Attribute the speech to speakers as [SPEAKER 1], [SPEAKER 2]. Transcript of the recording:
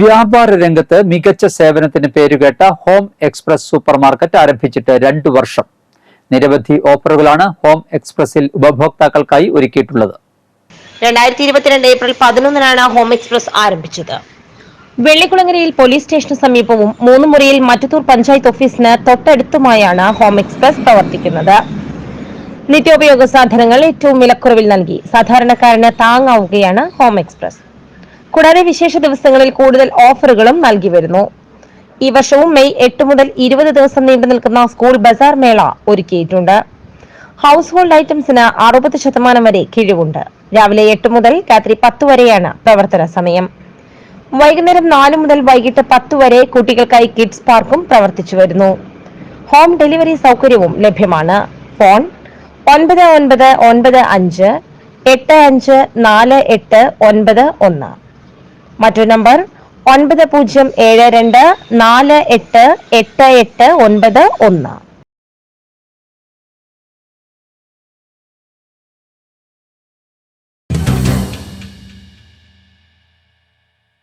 [SPEAKER 1] വ്യാപാര രംഗത്ത് മികച്ച സേവനത്തിന് പേരുകേട്ട ഹോം എക്സ്പ്രസ് സൂപ്പർ മാർക്കറ്റ് ആരംഭിച്ചിട്ട് രണ്ടു വർഷം. നിരവധി ഓഫറുകളാണ് ഹോം എക്സ്പ്രസിൽ ഉപഭോക്താക്കൾക്കായി ഒരുക്കിയിട്ടുള്ളത്.
[SPEAKER 2] രണ്ടായിരത്തി ഇരുപത്തിരണ്ട് ഏപ്രിൽ പതിനൊന്നിനാണ് ഹോം എക്സ്പ്രസ് ആരംഭിച്ചത്. വെള്ളിക്കുളങ്ങരയിൽ പോലീസ് സ്റ്റേഷന് സമീപവും മൂന്ന് മുറിയിൽ മറ്റത്തൂർ പഞ്ചായത്ത് ഓഫീസിന് തൊട്ടടുത്തുമായാണ് ഹോം എക്സ്പ്രസ് പ്രവർത്തിക്കുന്നത്. നിത്യോപയോഗ സാധനങ്ങൾ ഏറ്റവും വിലക്കുറവിൽ നൽകി സാധാരണക്കാരന് താങ്ങാവുകയാണ് ഹോം എക്സ്പ്രസ്. കൂടാതെ വിശേഷ ദിവസങ്ങളിൽ കൂടുതൽ ഓഫറുകളും നൽകി വരുന്നു. ഈ വർഷവും മെയ് എട്ട് മുതൽ ഇരുപത് ദിവസം നീണ്ടു നിൽക്കുന്ന സ്കൂൾ ബസാർ മേള ഒരുക്കിയിട്ടുണ്ട്. ഹൗസ് ഹോൾഡ് ഐറ്റംസിന് അറുപത് ശതമാനം വരെ കിഴിവുണ്ട്. രാവിലെ എട്ട് മുതൽ രാത്രി പത്ത് വരെയാണ് പ്രവർത്തന സമയം. വൈകുന്നേരം നാല് മുതൽ വൈകിട്ട് പത്ത് വരെ കുട്ടികൾക്കായി കിഡ്സ് പാർക്കും പ്രവർത്തിച്ചു വരുന്നു. ഹോം ഡെലിവറി സൗകര്യവും ലഭ്യമാണ്. ഫോൺ ഒൻപത് ഒൻപത് ഒൻപത് അഞ്ച് എട്ട് അഞ്ച് നാല് എട്ട് ഒൻപത് ഒന്ന്. മറ്റൊരു നമ്പർ ഒൻപത് പൂജ്യം ഏഴ് രണ്ട് നാല് എട്ട് എട്ട് എട്ട് ഒൻപത് ഒന്ന്.